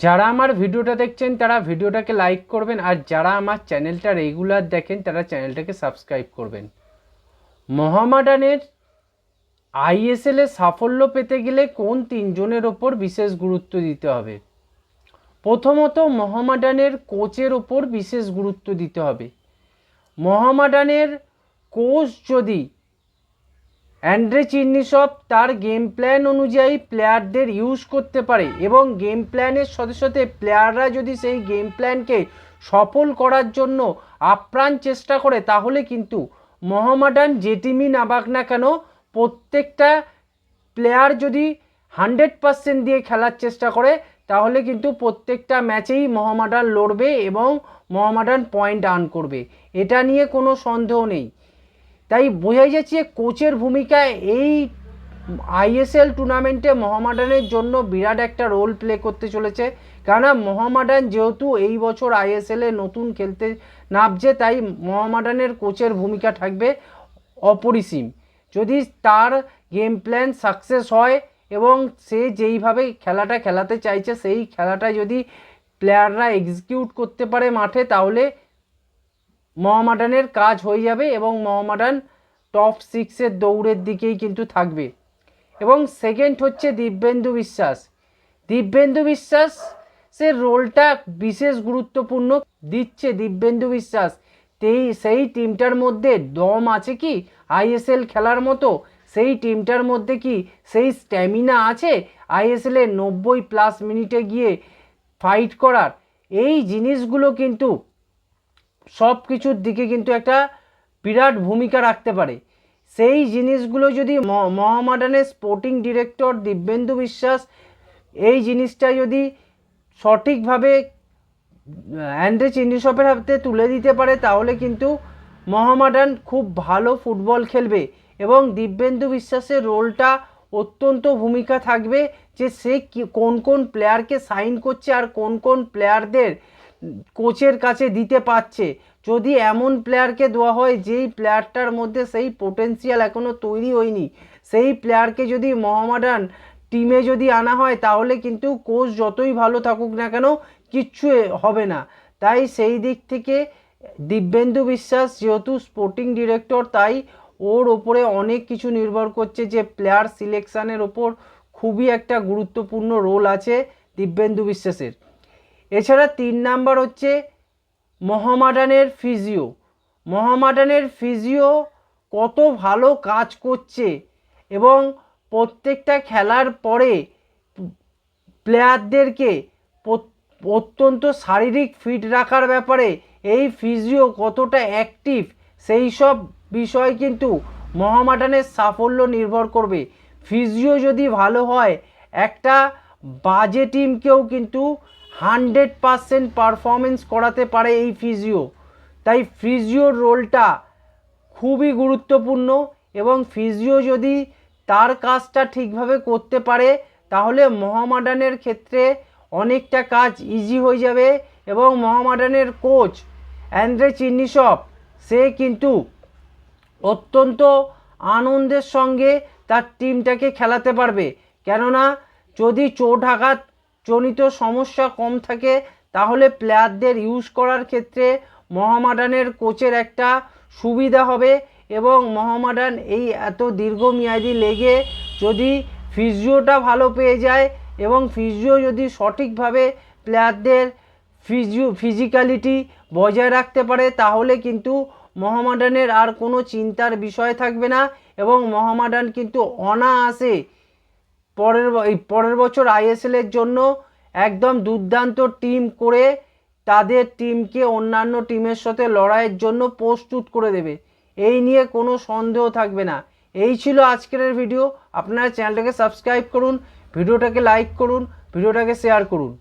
যারা আমার ভিডিওটা দেখছেন, তারা ভিডিওটাকে লাইক করবেন, আর যারা আমার চ্যানেলটা রেগুলার দেখেন, তারা চ্যানেলটাকে সাবস্ক্রাইব করবেন। মোহামেডানের আইএসএলে সাফল্য পেতে গেলে কোন তিনজনের ওপর বিশেষ গুরুত্ব দিতে হবে? প্রথমত, মোহামেডানের কোচের ওপর বিশেষ গুরুত্ব দিতে হবে। মোহামেডানের কোচ যদি অ্যান্ড্রে চিন্নিসব তার গেম প্ল্যান অনুযায়ী প্লেয়ারদের ইউজ করতে পারে এবং গেম প্ল্যানের সাথে সাথে প্লেয়াররা যদি সেই গেম প্ল্যানকে সফল করার জন্য আপ্রাণ চেষ্টা করে, তাহলে কিন্তু মোহামেডান যে টিমই নাবাক না কেন প্রত্যেকটা প্লেয়ার যদি হান্ড্রেড পার্সেন্ট দিয়ে খেলার চেষ্টা করে, তাহলে কিন্তু প্রত্যেকটা ম্যাচেই মোহামেডান লড়বে এবং মোহামেডান পয়েন্ট আর্ন করবে। এটা নিয়ে কোনো সন্দেহ নেই। তাই বোঝাই যাচ্ছে কোচের ভূমিকা এই আইএসএল টুর্নামেন্টে মোহামেডানের জন্য বিরাট একটা রোল প্লে করতে চলেছে। কেননা মোহামেডান যেহেতু এই বছর আইএসএলে নতুন খেলতে নামছে, তাই মোহামেডানের কোচের ভূমিকা থাকবে অপরিসীম। যদি তার গেম প্ল্যান সাকসেস হয় এবং সে যেইভাবে খেলাটা খেলাতে চাইছে, সেই খেলাটা যদি প্লেয়াররা এক্সিকিউট করতে পারে মাঠে, তাহলে মোহামেডানের কাজ হয়ে যাবে এবং মোহামেডান টপ সিক্সের দৌড়ের দিকেই কিন্তু থাকবে। এবং সেকেন্ড হচ্ছে দিব্যেন্দু বিশ্বাস। দিব্যেন্দু বিশ্বাস সে রোলটা বিশেষ গুরুত্বপূর্ণ দিচ্ছে দিব্যেন্দু বিশ্বাস। তেই, সেই টিমটার মধ্যে দম আছে কি? আইএসএল খেলার মতো সেই টিমটার মধ্যে কি সেই স্ট্যামিনা আছে? আইএসএলের নব্বই প্লাস মিনিটে গিয়ে ফাইট করার। এই জিনিসগুলো কিন্তু সব কিছুর দিকে কিন্তু একটা বিরাট ভূমিকা রাখতে পারে। সেই জিনিসগুলো যদি মহামাডানের স্পোর্টিং ডিরেক্টর দিব্যেন্দু বিশ্বাস এই জিনিসটা যদি সঠিকভাবে অ্যান্ড্রে চিন্ডিসপের হাতে তুলে দিতে পারে, তাহলে কিন্তু মহামাডান খুব ভালো ফুটবল খেলবে এবং দিব্যেন্দু বিশ্বাসের রোলটা অত্যন্ত ভূমিকা থাকবে যে সে কোন কোন প্লেয়ারকে সাইন করছে আর কোন কোন প্লেয়ারদের কোচের কাছে দিতে পারছে। যদি এমন প্লেয়ারকে দেওয়া হয়, যেই প্লেয়ারটার মধ্যে সেই পোটেন্সিয়াল এখনও তৈরি হয়নি, সেই প্লেয়ারকে যদি মোহামেডান টিমে যদি আনা হয়, তাহলে কিন্তু কোচ যতই ভালো থাকুক না কেন, কিচ্ছু হবে না। তাই সেই দিক থেকে দিব্যেন্দু বিশ্বাস, যেহেতু স্পোর্টিং ডিরেক্টর তাই ওর ওপরে অনেক কিছু নির্ভর করছে যে প্লেয়ার সিলেকশানের ওপর খুবই একটা গুরুত্বপূর্ণ রোল আছে দিব্যেন্দু বিশ্বাসের। এছাড়া তিন নাম্বার হচ্ছে মহামাডানের ফিজিও। মহামাডানের ফিজিও কত ভালো কাজ করছে এবং প্রত্যেকটা খেলার পরে প্লেয়ারদেরকে অত্যন্ত শারীরিক ফিট রাখার ব্যাপারে এই ফিজিও কতটা অ্যাক্টিভ, সেই সব বিষয় কিন্তু মহামাডানের সাফল্য নির্ভর করবে। ফিজিও যদি ভালো হয়, একটা বাজে টিমকেও কিন্তু হান্ড্রেড পারসেন্ট পারফরমেন্স করাতে পারে এই ফিজিও। তাই ফিজিওর রোলটা খুবই গুরুত্বপূর্ণ এবং ফিজিও যদি তার কাজটা ঠিকভাবে করতে পারে, তাহলে মহামাডানের ক্ষেত্রে অনেকটা কাজ ইজি হয়ে যাবে এবং মহামাডানের কোচ অ্যান্ড্রে চিন্নিসপ সে কিন্তু অত্যন্ত আনন্দের সঙ্গে তার টিমটাকে খেলাতে পারবে। কেননা যদি চোট আঘাত জনিত সমস্যা কম থাকে, তাহলে প্লেয়ারদের ইউজ করার ক্ষেত্রে মহামাডানের কোচের একটা সুবিধা হবে এবং মহামাডান এই এত দীর্ঘমেয়াদী লেগে যদি ফিজিওটা ভালো পেয়ে যায় এবং ফিজিও যদি সঠিকভাবে প্লেয়ারদের ফিজিও, ফিজিক্যালিটি বজায় রাখতে পারে, তাহলে কিন্তু মহামাডানের আর কোনো চিন্তার বিষয় থাকবে না এবং মহামাডান কিন্তু অনায়াসে পরের এই পরের বছর আইএসএলের জন্য একদম দুর্দান্ত টিম করে তাদের টিমকে অন্যান্য টিমের সাথে লড়াইয়ের জন্য প্রস্তুত করে দেবে। এই নিয়ে কোনো সন্দেহ থাকবে না। এই ছিল আজকের ভিডিও আপনারা চ্যানেলটাকে সাবস্ক্রাইব করুন ভিডিওটাকে লাইক করুন ভিডিওটাকে শেয়ার করুন।